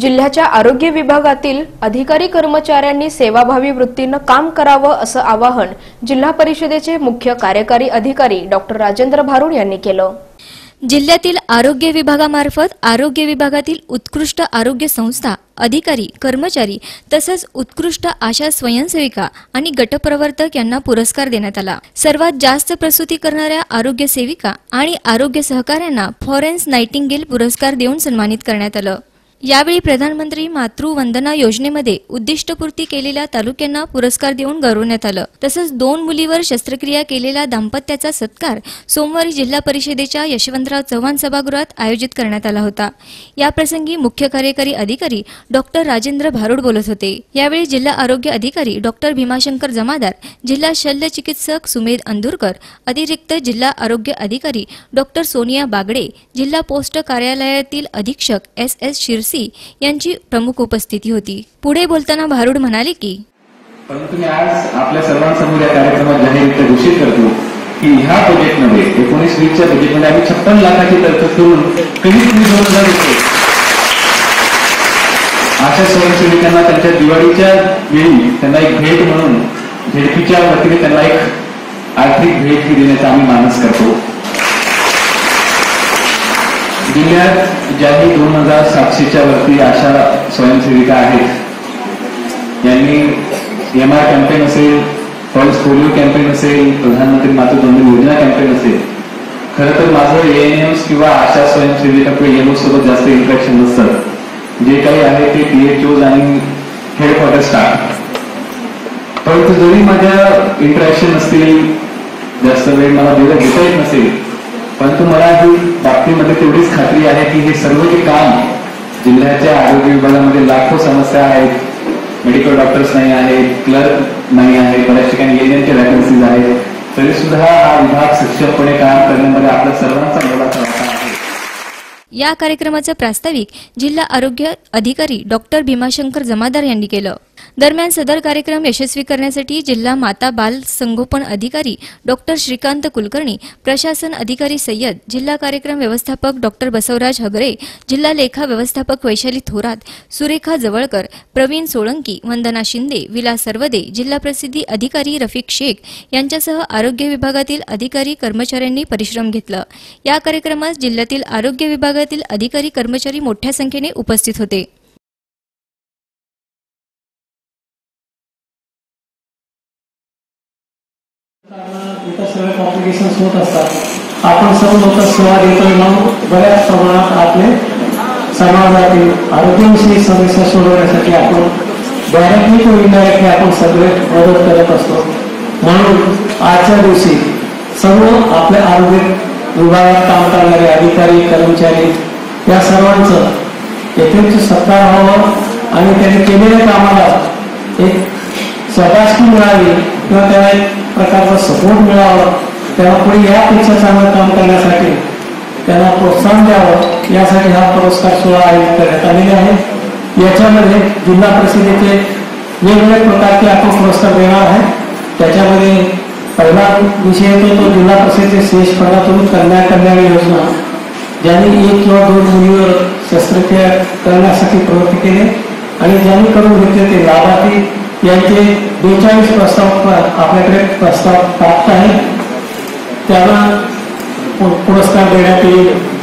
जिल्ह्याच्या आरोग्य विभागातील अधिकारी कर्मचाऱ्यांनी सेवाभावी वृत्तीनं काम करावं असं आवाहन जिल्हा परिषदेचे मुख्य कार्यकारी अधिकारी डॉक्टर राजेंद्र भारुड यांनी केलं. जिल्ह्यातील आरोग्य विभागामार्फत आरोग्य विभागातील उत्कृष्ट आरोग्य संस्था अधिकारी कर्मचारी तसंच उत्कृष्ट आशा स्वयंसेविका आणि गटप्रवर्तक यांना पुरस्कार देण्यात आला. सर्वात जास्त प्रसूती करणाऱ्या आरोग्य सेविका आणि आरोग्य सहकाऱ्यांना फॉरेन्स नाइटिंगेल पुरस्कार देऊन सन्मानित करण्यात आलं. यावेळी प्रधानमंत्री मातृवंदना योजनेमध्ये उद्दिष्टपूर्ती केलेल्या तालुक्यांना पुरस्कार देऊन गौरवण्यात आलं. तसंच दोन मुलीवर शस्त्रक्रिया केलेल्या दाम्पत्याचा सत्कार सोमवारी जिल्हा परिषदेच्या यशवंतराव चव्हाण सभागृहात आयोजित करण्यात आला होता. याप्रसंगी मुख्य कार्यकारी अधिकारी डॉक्टर राजेंद्र भारुड बोलत होते. यावेळी जिल्हा आरोग्य अधिकारी डॉक्टर भीमाशंकर जमादार जिल्हा शल्य चिकित्सक सुमेध अंधुरकर अतिरिक्त जिल्हा आरोग्य अधिकारी डॉक्टर सोनिया बागडे जिल्हा पोस्ट कार्यालयातील अधीक्षक एस एस शिर शिरसी यांची प्रमुख उपस्थिती होती. पुढे बोलताना भारुड म्हणाले की परंतु मी आज आपल्या सर्वांसमोर या कार्यक्रमात जाहीर घोषित करतो की ह्या प्रोजेक्टमध्ये एकोणीस वीसच्या बजेटमध्ये आम्ही छप्पन लाखाची तरतूद करून कमीत कमी दोन हजार रुपये अशा स्वयंसेविकांना त्यांच्या दिवाळीच्या वेळी त्यांना एक भेट म्हणून झेडपीच्या वतीने त्यांना एक आर्थिक भेट देण्याचा आम्ही मानस करतो. जिल्ह्यात ज्यांनी दोन हजार सातशेच्या वरती अशा स्वयंसेविका आहेत यांनी एम आर कॅम्पेन असेल पल्स पोलिओ कॅम्पेन असेल प्रधानमंत्री मातृवंदन योजना कॅम्पेन असेल खरं तर माझं एएनएम्स किंवा आशा स्वयंसेविका किंवा एमओ सोबत जास्त इंटरॅक्शन नसतं. जे काही आहे ते पीएचओ आणि हेडक्वार्टर स्टाफ परंतु जरी माझ्या इंटरॅक्शन असतील जास्त वेळ मला दिलं घेता येत नसेल परंतु मला ही बाबतीमध्ये तेवढीच खात्री आहे की हे सर्व जे काम जिल्ह्याच्या आरोग्य विभागामध्ये लाखो समस्या आहेत मेडिकल डॉक्टर्स नाही आहेत क्लर्क नाही आहे बऱ्याच ठिकाणी एजंटच्या वॅकन्सीज आहेत तरी सुद्धा हा विभाग सक्षमपणे काम करण्यामध्ये आपला सर्वांचा मोलाचा वाटा आहे. या कार्यक्रमाचं प्रास्ताविक जिल्हा आरोग्य अधिकारी डॉक्टर भीमाशंकर जमादार यांनी केलं. दरम्यान सदर कार्यक्रम यशस्वी करण्यासाठी जिल्हा माता बाल संगोपन अधिकारी डॉक्टर श्रीकांत कुलकर्णी प्रशासन अधिकारी सय्यद जिल्हा कार्यक्रम व्यवस्थापक डॉक्टर बसवराज हगरे जिल्हा लेखा व्यवस्थापक वैशाली थोरात सुरेखा जवळकर प्रवीण सोळंकी वंदना शिंदे विलास सर्वदे जिल्हा प्रसिद्धी अधिकारी रफिक शेख यांच्यासह आरोग्य विभागातील अधिकारी कर्मचाऱ्यांनी परिश्रम घेतला. या कार्यक्रमास जिल्ह्यातील आरोग्य विभागातील अधिकारी कर्मचारी मोठ्या संख्येने उपस्थित होते. होत असतात. आपण सर्व लोक सेवा देतोय म्हणून बऱ्याच प्रमाणात आपले समाजातील आरोग्याविषयी समस्या सोडवण्यासाठी आपण डायरेक्टली किंवा इनडायरेक्टली आपण सगळे मदत करत असतो. म्हणून आजच्या दिवशी सर्व आपल्या आरोग्य विभागात काम करणारे अधिकारी कर्मचारी या सर्वांचं येथील सत्कार व्हावं आणि त्यांनी केलेल्या कामाला एक स्वतःची मिळावी किंवा त्याला प्रकारचा सपोर्ट मिळावा यापेक्षा चांगलं काम त्यांना प्रोत्साहन द्यावं, यासाठी हा पुरस्कार सोहळा आयोजित करण्यात आलेले आहे. याच्यामध्ये जिल्हा परिषदेचे वेगवेगळ्या प्रकारचे पुरस्कार देणार आहे त्याच्यामध्ये पहिला विषय येतो तो जिल्हा परिषदेचे शेष फंडातून कन्या कल्याण योजना, ज्यांनी एक किंवा दोन मुलीवर शस्त्रक्रिया करण्यासाठी प्रवृत्ती केली आणि ज्यांनी करून घेतले ते लाभार्थी यांचे बेचाळीस प्रस्ताव आपल्याकडे प्रस्ताव प्राप्त आहे त्यांना पुरस्कार देण्यात येईल.